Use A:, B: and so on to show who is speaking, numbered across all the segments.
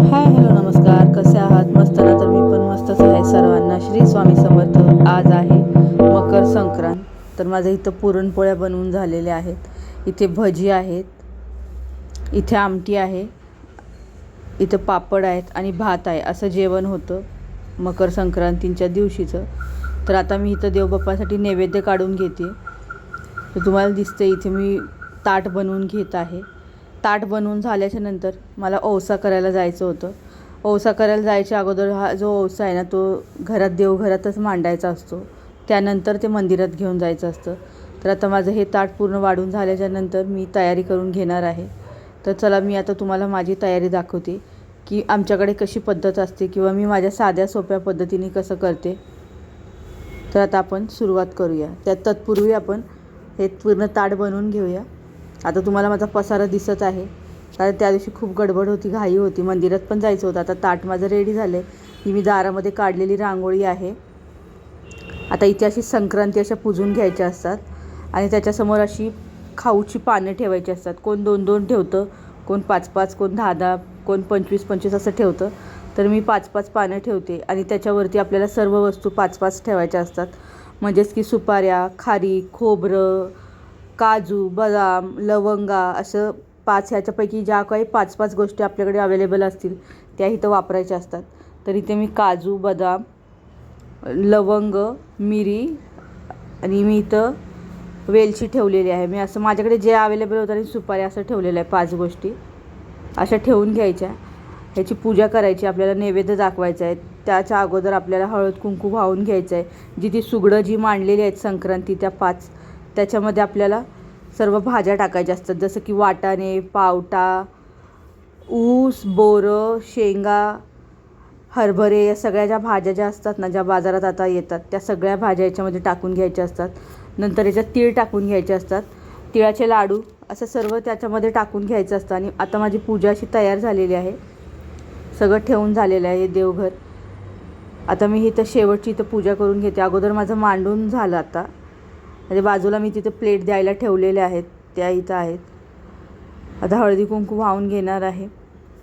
A: Hi hello नमस्कार. कसे आहात? मस्त ना? तर मी पण मस्तच आहे. सर्वांना श्री स्वामी समर्थ. आज आहे मकर संक्रांत. तर माझ्या इथं पुरणपोळ्या बनवून झालेल्या आहेत. इथे भजी आहेत. इथे आमटी आहे. इथं पापड आहेत आणि भात आहे. असं जेवण होतं मकर संक्रांतीच्या दिवशीचं. तर आता मी इथं देवबाप्पासाठी नैवेद्य काढून घेते. तर तुम्हाला दिसते इथे मी ताट बनवून घेत आहे. ताट बनवून झाल्याच्यानंतर मला ओवसा करायला जायचं होतं. ओवसा करायला जायच्या अगोदर हा जो ओवसा आहे ना तो घरात देवघरातच मांडायचा असतो. त्यानंतर ते मंदिरात घेऊन जायचं असतं. तर आता माझं हे ताट पूर्ण वाढून झाल्याच्यानंतर मी तयारी करून घेणार आहे. तर चला मी आता तुम्हाला माझी तयारी दाखवते की आमच्याकडे कशी पद्धत असते किंवा मी माझ्या साध्या सोप्या पद्धतीने कसं करते. तर आता आपण सुरुवात करूया. त्यात तत्पूर्वी आपण हे पूर्ण ताट बनवून घेऊया. आता तुम्हाला माझा पसारा दिसत आहे. कारण त्या दिवशी खूप गडबड होती घाई होती. मंदिरात पण जायचं होतं. आता ताट माझं रेडी झालं आहे ही मी दारामध्ये काढलेली रांगोळी आहे. आता इथे अशी संक्रांती अशा पुजून घ्यायच्या असतात. आणि त्याच्यासमोर अशी खाऊची पानं ठेवायची असतात. कोण दोन दोन ठेवतं कोण पाच पाच कोण दहा दहा कोण पंचवीस पंचवीस असं ठेवतं. तर मी पाच पाच पानं ठेवते. आणि त्याच्यावरती आपल्याला सर्व वस्तू पाच पाच ठेवायच्या असतात. म्हणजेच की सुपाऱ्या खारी खोबरं काजू बदाम लवंगा असं पाच ह्याच्यापैकी ज्या काही पाच पाच गोष्टी आपल्याकडे अवेलेबल असतील त्या इथं वापरायच्या असतात. तर इथे मी काजू बदाम लवंग मिरी आणि मी इथं वेलची ठेवलेली आहे. मी असं माझ्याकडे जे अवेलेबल होतं आणि सुपारी असं ठेवलेलं आहे पाच गोष्टी. अशा ठेवून घ्यायच्या. ह्याची पूजा करायची आपल्याला नैवेद्य दाखवायचा आहे. त्याच्या अगोदर आपल्याला हळद कुंकू वाहून घ्यायचं आहे. जी ती सुगडं जी मांडलेली आहेत संक्रांती त्या पाच त्याच्यामध्ये आपल्याला सर्व भाज्या टाकायच्या असतात. जसं की वाटाणे पावटा ऊस बोरं शेंगा हरभरे या सगळ्या ज्या भाज्या ज्या असतात ना ज्या बाजारात आता येतात त्या सगळ्या भाज्या याच्यामध्ये टाकून घ्यायच्या असतात. नंतर याच्यात तीळ टाकून घ्यायचे असतात. तिळाचे लाडू असं सर्व त्याच्यामध्ये टाकून घ्यायचं असतं. आणि आता माझी पूजा अशी तयार झालेली आहे. सगळं ठेवून झालेलं आहे देवघर. आता मी इथं शेवटची इथं पूजा करून घेते. अगोदर माझं मांडून झालं आता. म्हणजे बाजूला मी तिथे प्लेट द्यायला ठेवलेल्या आहेत त्या इथं आहेत. आता हळदी कुंकू वाहून घेणार आहे.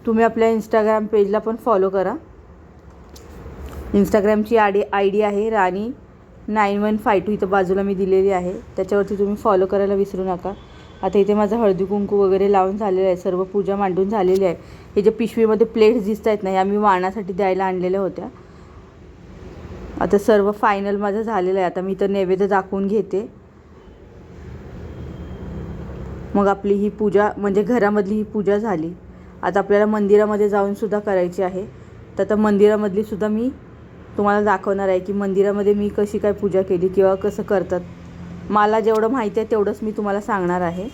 A: तुम्ही आपल्या इंस्टाग्राम पेजला पण फॉलो करा. इंस्टाग्रामची आडी आय डी आहे Rani nine one five two इथं बाजूला मी दिलेली आहे. त्याच्यावरती तुम्ही फॉलो करायला विसरू नका. आता इथे माझं हळदी कुंकू वगैरे लावून झालेलं आहे सर्व पूजा मांडून झालेली आहे. हे जे पिशवीमध्ये प्लेट्स दिसत आहेत ना ह्या मी वाणासाठी द्यायला आणलेल्या होत्या. आता सर्व फायनल माझं झालेलं आहे. आता मी इथं नैवेद्य दाखवून घेते. मग आपली ही पूजा म्हणजे घरामधली ही पूजा झाली. आता आपल्याला मंदिरामध्ये जाऊनसुद्धा करायची आहे. तर आता मंदिरामधली सुद्धा मी तुम्हाला दाखवणार आहे की मंदिरामध्ये मी कशी काय पूजा केली किंवा कसं करतात. मला जेवढं माहिती आहे तेवढंच मी तुम्हाला सांगणार आहे.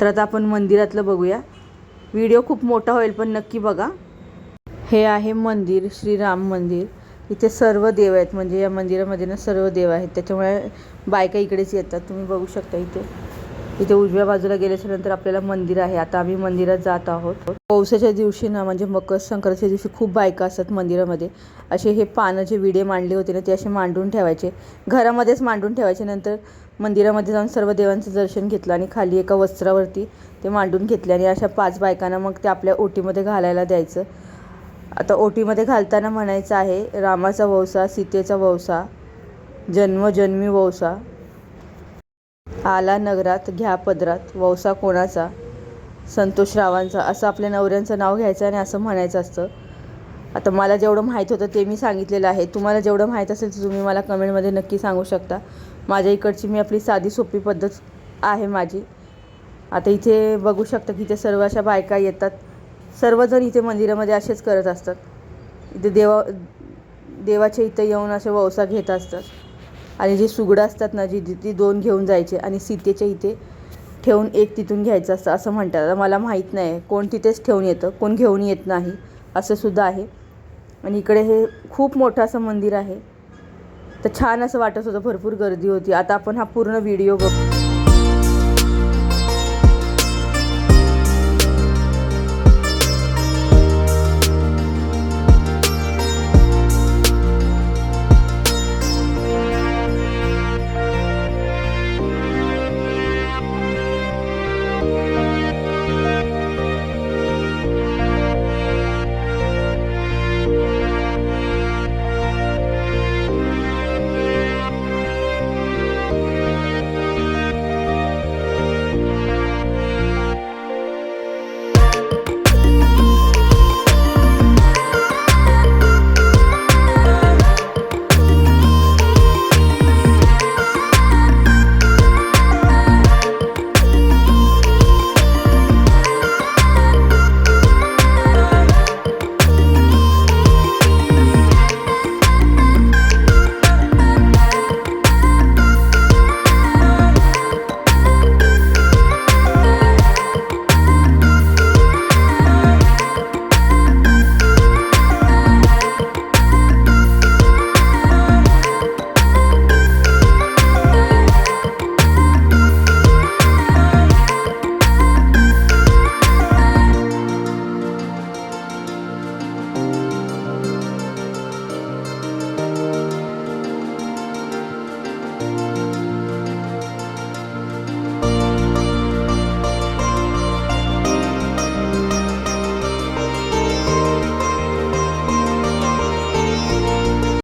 A: तर आता आपण मंदिरातलं बघूया. व्हिडिओ खूप मोठा होईल पण नक्की बघा. हे आहे मंदिर श्रीराम मंदिर. इथे सर्व देव आहेत. म्हणजे या मंदिरामध्ये ना सर्व देव आहेत. त्याच्यामुळे बायका इकडेच येतात. तुम्ही बघू शकता इथे. इथे उजव्या बाजूला गेल्याच्यानंतर आपल्याला मंदिर आहे. आता आम्ही मंदिरात जात आहोत. पावसाच्या दिवशी ना म्हणजे मकर संक्रांतीच्या दिवशी खूप बायका असतात मंदिरामध्ये. असे हे पानं जे विडे मांडले होते ना ते असे मांडून ठेवायचे. घरामध्येच मांडून ठेवायचे. नंतर मंदिरामध्ये जाऊन सर्व देवांचं दर्शन घेतलं आणि खाली एका वस्त्रावरती ते मांडून घेतले आणि अशा पाच बायकांना मग ते आपल्या ओटीमध्ये घालायला द्यायचं. आता ओटीमध्ये घालताना म्हणायचं आहे रामाचा वौसा सीतेचा वौसा जन्मजन्मी वौसा आला नगरात घ्या पदरात वौसा कोणाचा? संतोष रावांचा. असं आपल्या नवऱ्यांचं नाव घ्यायचं आणि असं म्हणायचं असतं. आता मला जेवढं माहीत होतं ते मी सांगितलेलं आहे. तुम्हाला जेवढं माहीत असेल तर तुम्ही मला कमेंटमध्ये नक्की सांगू शकता. माझ्या इकडची मी आपली साधी सोपी पद्धत आहे माझी. आता इथे बघू शकता की इथे सर्व अशा बायका येतात. सर्वजण इथे मंदिरामध्ये असेच करत असतात. इथे देवा देवाच्या इथं येऊन असे वौसा घेत असतात. आणि जी सुगडं असतात ना जी ती दोन घेऊन जायचे आणि सीतेच्या इथे ठेवून एक तिथून घ्यायचं असतं असं म्हणतात. आता मला माहीत नाही कोण तिथेच ठेवून येतं कोण घेऊन येत नाही असं सुद्धा आहे. आणि इकडे हे खूप मोठं असं मंदिर आहे. तर छान असं वाटत होतं भरपूर गर्दी होती. आता आपण हा पूर्ण व्हिडिओ बघू